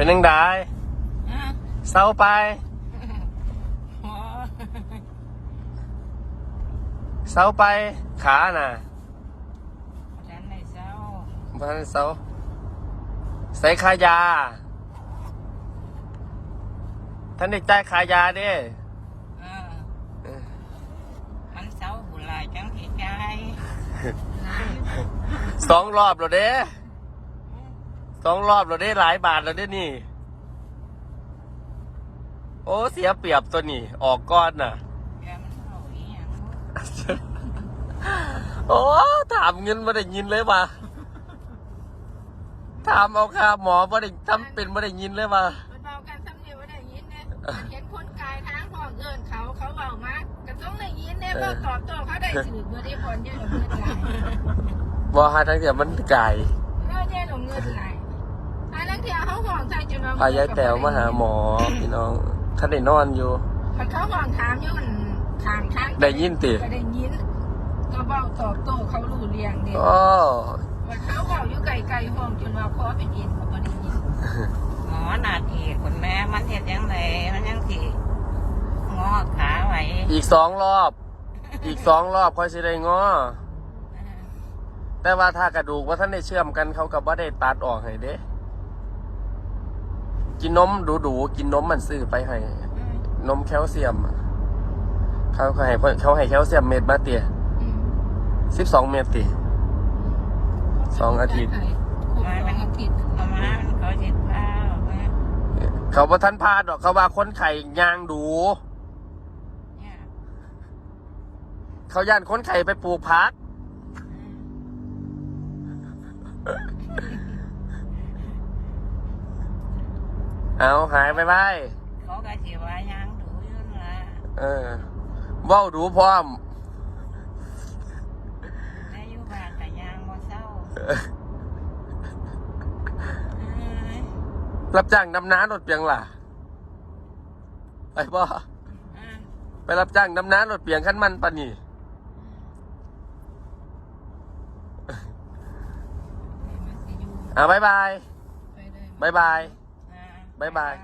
เป็นยังไงอะเศร้าไปโอ้เศร้าไปขาน่ะฉันในเศร้าบ้านเศร้าใส่ขายา ท่านเด็กจ่ายขายาเด้เออมันเศร้าบุหลายจังที่ใจสองรอบแล้วเด้ สองรอบแล้วเด้หลายบาทแล้วเด้นี่ โอ้เสียเปรียบตัวนี่ ออกก้อนน่ะแกมันเศร้าอีหยังโอ้ถามเงินไม่ได้ยินเลยว่ะถามเอาค่าหมอไม่ได้ทำเป็นไม่ได้ยินเลยว่ะมันเบากันสำเนียงว่าได้ยินเนี่ยเห็นคนกายทางห้องเอินเขาเขาเบามากก็ต้องได้ยินเนี่ยเบาตอบโต้เขาได้ถือเมื่อได้ผลเยอะหลงเงินไหลบอฮาทั้งเดียวมันไก่เออเยอะหลงเงินไหล อันนั้นเที่ยวเขาห่องใจจนเราพายายแต๋วมาหาหมอพี่น้องท่านได้นอนอยู่มันเขาห่องถามอยุ่นถามทางได้ยินติก็ได้ยินก็เบาตอบโต้เขารู้เรียงเดียวโอ้ว่าเขาเบาอยู่ไกลๆห้องจนว่าคอเป็นเอ็นเขาก็ได้ยินหมอนาทีคุณแม่มันเห็นยังไงมันยังที่งอขาไว้อีกสองรอบ อีกสองรอบค่อยสิได้งอแต่ว่าถ้ากระดูกว่าท่านได้เชื่อมกันเขากับว่าได้ตัดออกให้เด้ กินนมดูดูๆกินนมมันซื้อไปให้ นมแคลเซียมอะเขาเขาให้เขาให้แคลเซียมเม็ดมาเตียสิบสองเม็ดติสองอาทิตย์ครบสองอาทิตย์เอามามันเขาเห็นข้าวเขาว่าท่านพาดอกเขาว่าคนไข่ยางดูเนี่ยเขาย่านคนไข่ไปปลูกพัก เอาหายไปไปเขาก็สิว่ายังดูอยู่นั่นล่ะเออเว้าดูพร้อมแม่อยู่บ้านก็ยังบ่เศร้าเออเอ้ยรับจ้างดำน้ารถเปียงล่ะ ไปบ่อะไปรับจ้างดำน้ารถเปียงขั้นมันปะนี่มันสิอยู่อ่าบายบายไปเลย บายบายนะ บ๊ายบาย